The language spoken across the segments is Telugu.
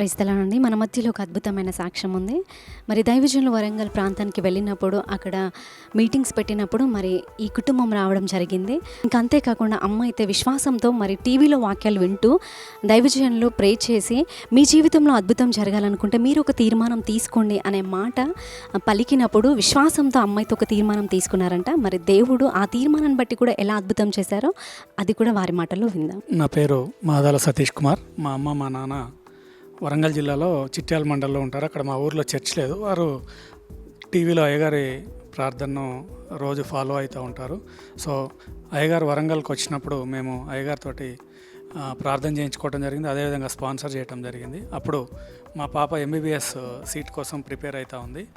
ప్రైస్తలానండి మన మధ్యలో ఒక అద్భుతమైన సాక్ష్యం ఉంది. మరి దైవజనులు వరంగల్ ప్రాంతానికి వెళ్ళినప్పుడు అక్కడ మీటింగ్స్ పెట్టినప్పుడు మరి ఈ కుటుంబం రావడం జరిగింది. ఇంకా అంతేకాకుండా అమ్మ అయితే విశ్వాసంతో మరి టీవీలో వాక్యాలు వింటూ దైవజనులు ప్రే చేసి మీ జీవితంలో అద్భుతం జరగాలనుకుంటే మీరు ఒక తీర్మానం తీసుకోండి అనే మాట పలికినప్పుడు విశ్వాసంతో అమ్మాయితో ఒక తీర్మానం తీసుకున్నారంట. మరి దేవుడు ఆ తీర్మానాన్ని బట్టి కూడా ఎలా అద్భుతం చేశారో అది కూడా వారి మాటల్లో విందాం. నా పేరు మాదాల సతీష్ కుమార్. మా అమ్మ మా నాన్న వరంగల్ జిల్లాలో చిట్యాల మండల్లో ఉంటారు. అక్కడ మా ఊర్లో చర్చ్ లేదు. వారు టీవీలో అయ్యగారి ప్రార్థనను రోజు ఫాలో అవుతూ ఉంటారు. సో అయ్యగారు వరంగల్కి వచ్చినప్పుడు మేము అయ్యగారితోటి ప్రార్థన చేయించుకోవడం జరిగింది. అదేవిధంగా స్పాన్సర్ చేయడం జరిగింది. అప్పుడు మా పాప ఎంబీబీఎస్ సీట్ కోసం ప్రిపేర్ అవుతూ ఉంది.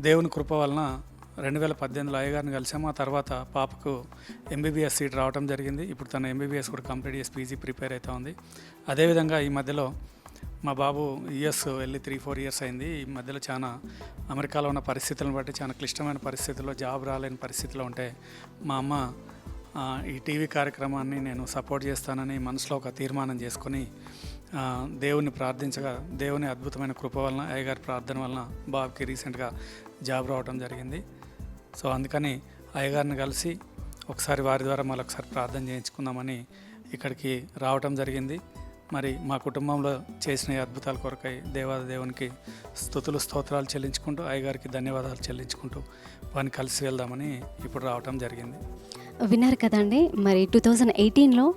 దేవుని కృప వలన రెండు వేల పద్దెనిమిదిలో అయ్యగారిని కలిసాము. ఆ తర్వాత పాపకు ఎంబీబీఎస్ సీట్ రావడం జరిగింది. ఇప్పుడు తన ఎంబీబీఎస్ కూడా కంప్లీట్ చేసి పీజీ ప్రిపేర్ అవుతా ఉంది. అదేవిధంగా ఈ మధ్యలో మా బాబు యుఎస్ వెళ్ళి త్రీ ఫోర్ ఇయర్స్ అయింది. ఈ మధ్యలో చాలా అమెరికాలో ఉన్న పరిస్థితులను బట్టి చాలా క్లిష్టమైన పరిస్థితుల్లో జాబ్ రాలేని పరిస్థితిలో ఉంటే మా అమ్మ ఈ టీవీ కార్యక్రమాన్ని నేను సపోర్ట్ చేస్తానని మనసులో ఒక తీర్మానం చేసుకొని దేవుని ప్రార్థించగా దేవుని అద్భుతమైన కృప వలన అయ్యగారి ప్రార్థన వలన బాబుకి రీసెంట్గా జాబ్ రావడం జరిగింది. సో అందుకని అయ్యగారిని కలిసి ఒకసారి వారి ద్వారా మళ్ళీ ఒకసారి ప్రార్థన చేయించుకుందామని ఇక్కడికి రావటం జరిగింది. మరి మా కుటుంబంలో చేసిన అద్భుతాల కొరకై దేవాది దేవునికి స్థుతులు స్తోత్రాలు చెల్లించుకుంటూ అయ్యగారికి ధన్యవాదాలు చెల్లించుకుంటూ వారిని కలిసి వెళ్దామని ఇప్పుడు రావటం జరిగింది. విన్నారు కదండి మరి టూ థౌజండ్ ఎయిటీన్లో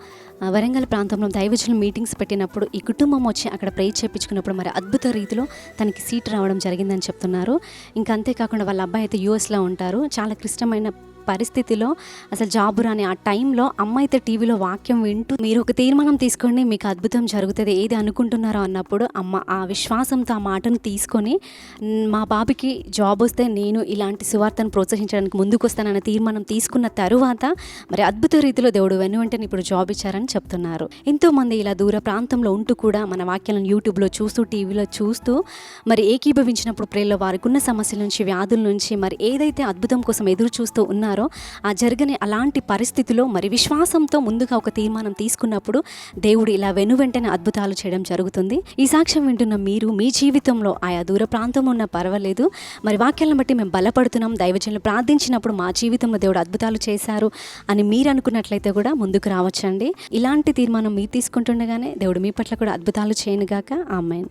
వరంగల్ ప్రాంతంలో దైవజనులు మీటింగ్స్ పెట్టినప్పుడు ఈ కుటుంబం వచ్చి అక్కడ ప్రే చేయించుకున్నప్పుడు మరి అద్భుత రీతిలో తనకి సీట్ రావడం జరిగిందని చెప్తున్నారు. ఇంకా అంతేకాకుండా వాళ్ళ అబ్బాయి అయితే యూఎస్లో ఉంటారు. చాలా క్లిష్టమైన పరిస్థితిలో అసలు జాబ్ రాని ఆ టైంలో అమ్మ అయితే టీవీలో వాక్యం వింటూ మీరు ఒక తీర్మానం తీసుకోండి మీకు అద్భుతం జరుగుతుంది ఏది అనుకుంటున్నారో అన్నప్పుడు అమ్మ ఆ విశ్వాసంతో ఆ మాటను తీసుకొని మా బాబుకి జాబ్ వస్తే నేను ఇలాంటి సువార్తను ప్రోత్సహించడానికి ముందుకు వస్తానన్న తీర్మానం తీసుకున్న తరువాత మరి అద్భుత రీతిలో దేవుడు వెను వెంటనే ఇప్పుడు జాబ్ ఇచ్చారని చెప్తున్నారు. ఎంతోమంది ఇలా దూర ప్రాంతంలో ఉంటూ కూడా మన వాక్యాలను యూట్యూబ్లో చూస్తూ టీవీలో చూస్తూ మరి ఏకీభవించినప్పుడు ప్రేల్లో వారికి ఉన్న సమస్యల నుంచి వ్యాధుల నుంచి మరి ఏదైతే అద్భుతం కోసం ఎదురు చూస్తూ ఉన్నారో ఆ జరగని అలాంటి పరిస్థితిలో మరి విశ్వాసంతో ముందుగా ఒక తీర్మానం తీసుకున్నప్పుడు దేవుడు ఇలా వెను వెంటనే అద్భుతాలు చేయడం జరుగుతుంది. ఈ సాక్ష్యం వింటున్న మీరు మీ జీవితంలో ఆయా దూర ప్రాంతం ఉన్న పర్వాలేదు. మరి వాక్యాలను బట్టి మేము బలపడుతున్నాం. దైవజనులు ప్రార్థించినప్పుడు మా జీవితంలో దేవుడు అద్భుతాలు చేశారు అని మీరు అనుకున్నట్లయితే కూడా ముందుకు రావచ్చండి. ఇలాంటి తీర్మానం మీరు తీసుకుంటుండగానే దేవుడు మీ పట్ల కూడా అద్భుతాలు చేయనుగాక. ఆమెన్.